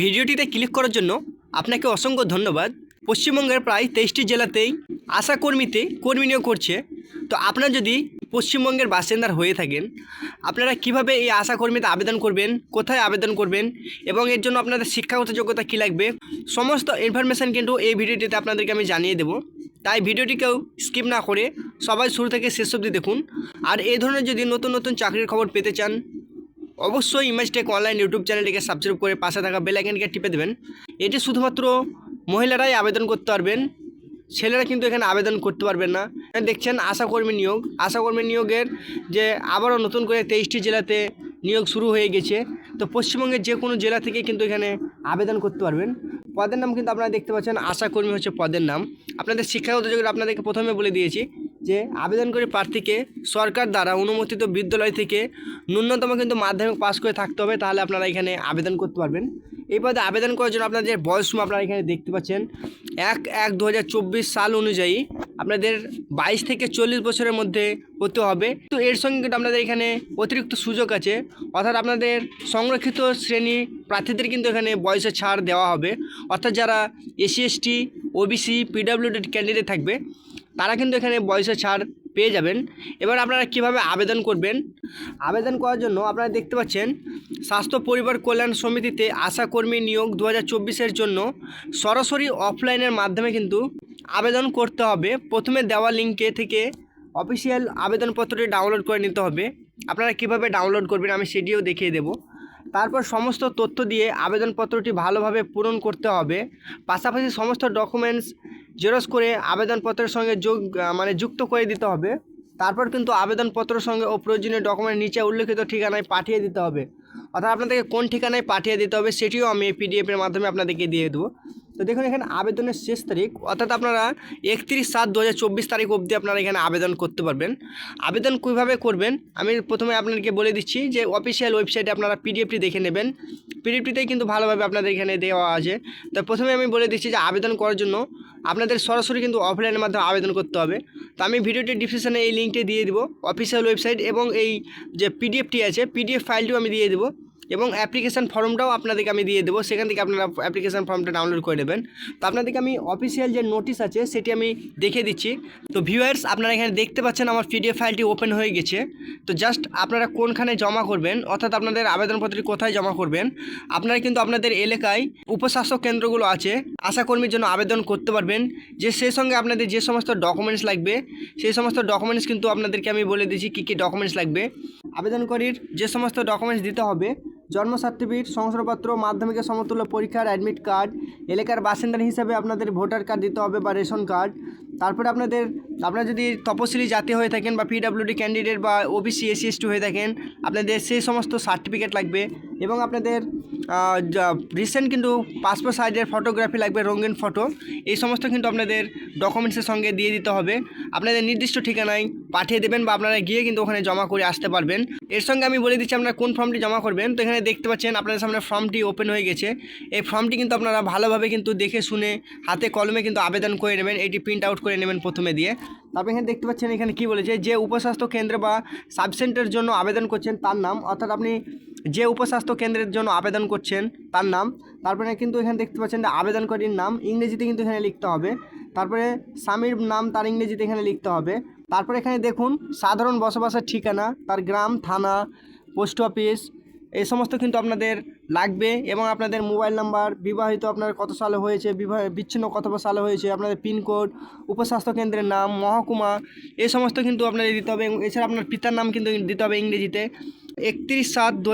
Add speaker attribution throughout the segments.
Speaker 1: ভিডিওটিতে ক্লিক করার জন্য আপনাকে অসংখ্য ধন্যবাদ। পশ্চিমবঙ্গের প্রায় তেইশটি জেলাতেই আশা কর্মীতে কর্মী নিয়োগ করছে। তো আপনারা যদি পশ্চিমবঙ্গের বাসিন্দার হয়ে থাকেন, আপনারা কীভাবে এই আশা কর্মীতে আবেদন করবেন, কোথায় আবেদন করবেন এবং এর জন্য আপনাদের শিক্ষাগত যোগ্যতা কী লাগবে, সমস্ত ইনফরমেশান কিন্তু এই ভিডিওটিতে আপনাদেরকে আমি জানিয়ে দেবো। তাই ভিডিওটিকেও স্কিপ না করে সবাই শুরু থেকে শেষ অবধি দেখুন। আর এই ধরনের যদি নতুন নতুন চাকরির খবর পেতে চান অবশ্যই ইমেজ টেক অনলাইন ইউটিউব চ্যানেলটিকে সাবস্ক্রাইব করে পাশে থাকা বেল আইকনকে টিপে দেবেন। এটি শুধুমাত্র মহিলারাই আবেদন করতে পারবেন, ছেলেরা কিন্তু এখানে আবেদন করতে পারবেন না। দেখছেন আশাকর্মী নিয়োগ। আশাকর্মী নিয়োগের যে আবারও নতুন করে তেইশটি জেলাতে নিয়োগ শুরু হয়ে গেছে। তো পশ্চিমবঙ্গের যে কোনো জেলা থেকে কিন্তু এখানে আবেদন করতে পারবেন। পদের নাম কিন্তু আপনারা দেখতে পাচ্ছেন। আশাকর্মী হচ্ছে পদের নাম। আপনাদের শিক্ষাগত যোগ্যতা আপনাদেরকে প্রথমে বলে দিয়েছি। যে আবেদনকারী প্রার্থীকে সরকার দ্বারা অনুমোদিত বিদ্যালয় থেকে ন্যূনতম কিন্তু মাধ্যমিক পাস করে থাকতে হবে, তাহলে আপনারা এখানে আবেদন করতে পারবেন। এই পদে আবেদন করার জন্য আপনাদের বয়স আপনারা এখানে দেখতে পাচ্ছেন, এক এক দু সাল অনুযায়ী আপনাদের বাইশ থেকে চল্লিশ বছরের মধ্যে হতে হবে। তো এর সঙ্গে কিন্তু আপনাদের এখানে অতিরিক্ত সুযোগ আছে, অর্থাৎ আপনাদের সংরক্ষিত শ্রেণি প্রার্থীদের কিন্তু এখানে বয়সে ছাড় দেওয়া হবে। অর্থাৎ যারা SC, ST, OBC, PWD candidate থাকবে তারা কিন্তু এখানে বয়সে ছাড় পেয়ে যাবেন। এবার আপনারা কীভাবে আবেদন করবেন? আবেদন করার জন্য আপনারা দেখতে পাচ্ছেন, স্বাস্থ্য পরিবার কল্যাণ সমিতিতে আশাকর্মী নিয়োগ দু হাজার জন্য সরাসরি অফলাইনের মাধ্যমে কিন্তু আবেদন করতে হবে। প্রথমে দেওয়া লিঙ্কে থেকে অফিসিয়াল আবেদনপত্রটি ডাউনলোড করে নিতে হবে। আপনারা কীভাবে ডাউনলোড করবেন আমি সেটিও দেখিয়ে দেবো। তারপর সমস্ত তথ্য দিয়ে আবেদনপত্রটি ভালোভাবে পূরণ করতে হবে। পাশাপাশি সমস্ত ডকুমেন্টস জেরক্স করে আবেদনপত্রের সঙ্গে যোগ মানে যুক্ত করে দিতে হবে। তারপর কিন্তু আবেদনপত্রের সঙ্গে ও প্রয়োজনীয় ডকুমেন্ট নিচে উল্লেখিত ঠিকানায় পাঠিয়ে দিতে হবে। অর্থাৎ আপনাদেরকে কোন ঠিকানায় পাঠিয়ে দিতে হবে সেটিও আমি এই পিডিএফের মাধ্যমে আপনাদেরকে দিয়ে দেবো। তো দেখুন, এখানে আবেদনের শেষ তারিখ, অর্থাৎ আপনারা একত্রিশ সাত দু তারিখ অবধি আপনারা এখানে আবেদন করতে পারবেন। আবেদন কীভাবে করবেন? আমি প্রথমে আপনাদেরকে বলে দিচ্ছি যে অফিসিয়াল ওয়েবসাইটে আপনারা পিডিএফটি দেখে নেবেন। পিডিএফটিতেই কিন্তু ভালোভাবে আপনাদের এখানে দেওয়া আছে। তো প্রথমে আমি বলে দিচ্ছি যে, আবেদন করার জন্য আপনাদের সরাসরি কিন্তু অফলাইনের মাধ্যমে আবেদন করতে হবে। তো আমি ভিডিওটি ডিসক্রিপশানে এই লিঙ্কটি দিয়ে দিব অফিসিয়াল ওয়েবসাইট এবং এই যে পিডিএফটি আছে পিডিএফ ফাইলটিও আমি দিয়ে দেবো। এবং অ্যাপ্লিকেশান ফর্মটাও আপনাদেরকে আমি দিয়ে দেবো। সেখান থেকে আপনারা অ্যাপ্লিকেশান ফর্মটা ডাউনলোড করে নেবেন। তো আপনাদেরকে আমি অফিসিয়াল যে নোটিশ আছে, সেটি আমি দেখে দিচ্ছি। তো ভিউয়ার্স আপনারা এখানে দেখতে পাচ্ছেন আমার পিডিএফ ফাইলটি ওপেন হয়ে গেছে। তো জাস্ট আপনারা কোনখানে জমা করবেন, অর্থাৎ আপনাদের আবেদনপত্রটি কোথায় জমা করবেন, আপনারা কিন্তু আপনাদের এলাকায় উপস্বাস্থ্য কেন্দ্রগুলো আছে। আশাকর্মীর জন্য আবেদন করতে পারবেন। যে সেই সঙ্গে আপনাদের যে সমস্ত ডকুমেন্টস লাগবে, সেই সমস্ত ডকুমেন্টস কিন্তু আপনাদেরকে আমি বলে দিচ্ছি কী কী ডকুমেন্টস লাগবে। আবেদনকারীর যে সমস্ত ডকুমেন্টস দিতে হবে জন্ম সার্টিফিকেট শংসাপত্র মাধ্যমিকের সমতুল্য পরীক্ষার অ্যাডমিট কার্ড এলাকার বাসিন্দা হিসাবে আপনাদের ভোটার কার্ড দিতে হবে বা রেশন কার্ড তারপরে আপনাদের, আপনারা যদি তপশিলি জাতি হয়ে থাকেন বা পিডাব্লিউডি ক্যান্ডিডেট বা ওবিসি এসসি এসটি হয়ে থাকেন, আপনাদের সেই সমস্ত সার্টিফিকেট লাগবে এবং আপনাদের রিসেন্ট কিন্তু পাসপোর্ট সাইজের ফটোগ্রাফি লাগবে, রঙিন ফটো এই সমস্ত কিন্তু আপনাদের ডকুমেন্টসের সঙ্গে দিয়ে দিতে হবে। আপনাদের নির্দিষ্ট ঠিকানায় পাঠিয়ে দেবেন বা আপনারা গিয়ে কিন্তু ওখানে জমা করে আসতে পারবেন। এর সঙ্গে আমি বলে দিচ্ছি, আপনারা কোন ফর্মটি জমা করবেন? তো এখানে দেখতে পাচ্ছেন, আপনাদের সামনে ফর্মটি ওপেন হয়ে গেছে। এই ফর্মটি কিন্তু আপনারা ভালোভাবে কিন্তু দেখে শুনে হাতে কলমে কিন্তু আবেদন করে নেবেন। এটি প্রিন্ট আউট করে নেবেন প্রথমে দিয়ে। তারপর এখানে দেখতে পাচ্ছেন, এখানে কি বলেছে? যে উপস্বাস্থ্য কেন্দ্র বা সাবসেন্টারের জন্য আবেদন করছেন তার নাম। অর্থাৎ আপনি যে উপস্বাস্থ্য কেন্দ্রের জন্য আবেদন করছেন, তার নাম। তারপরে কিন্তু এখানে দেখতে পাচ্ছেন যে আবেদনকারীর নাম, ইংরেজিতে কিন্তু এখানে লিখতে হবে। তারপরে স্বামীর নাম, তার ইংরেজিতে এখানে লিখতে হবে। তারপরে এখানে দেখুন, সাধারণ বসবাসের ঠিকানা, তার গ্রাম, থানা, পোস্ট অফিস, এই সমস্ত কিন্তু আপনাদের লাগবে এবং আপনাদের মোবাইল নাম্বার, বিবাহিত আপনার কত সালে হয়েছে, বিবাহ, বিচ্ছিন্ন কত সালে হয়েছে, আপনাদের পিনকোড উপস্বাস্থ্য কেন্দ্রের নাম, মহকুমা, এই সমস্ত কিন্তু আপনাদের দিতে হবে এছাড়া আপনার পিতার নাম কিন্তু দিতে হবে ইংরেজিতে। একত্রিশ সাত দু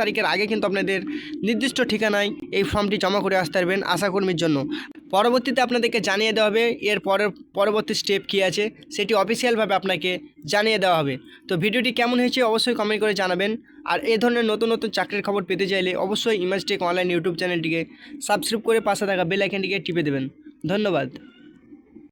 Speaker 1: তারিখের আগে কিন্তু আপনাদের নির্দিষ্ট ঠিকানায় এই ফর্মটি জমা করে আসতে পারবেন আশাকর্মীর জন্য। পরবর্তীতে আপনাদেরকে জানিয়ে দেওয়া হবে এর পরের পরবর্তী স্টেপ কী আছে, সেটি অফিসিয়ালভাবে আপনাকে জানিয়ে দেওয়া হবে। তো ভিডিওটি কেমন হয়েছে অবশ্যই কমেন্ট করে জানাবেন। আর এই ধরনের নতুন নতুন চাকরির খবর পেতে চাইলে অবশ্যই ইমাজটেক অনলাইন ইউটিউব চ্যানেলটিকে সাবস্ক্রাইব করে পাশে থাকা বেল আইকনটিকে টিপে দেবেন। ধন্যবাদ।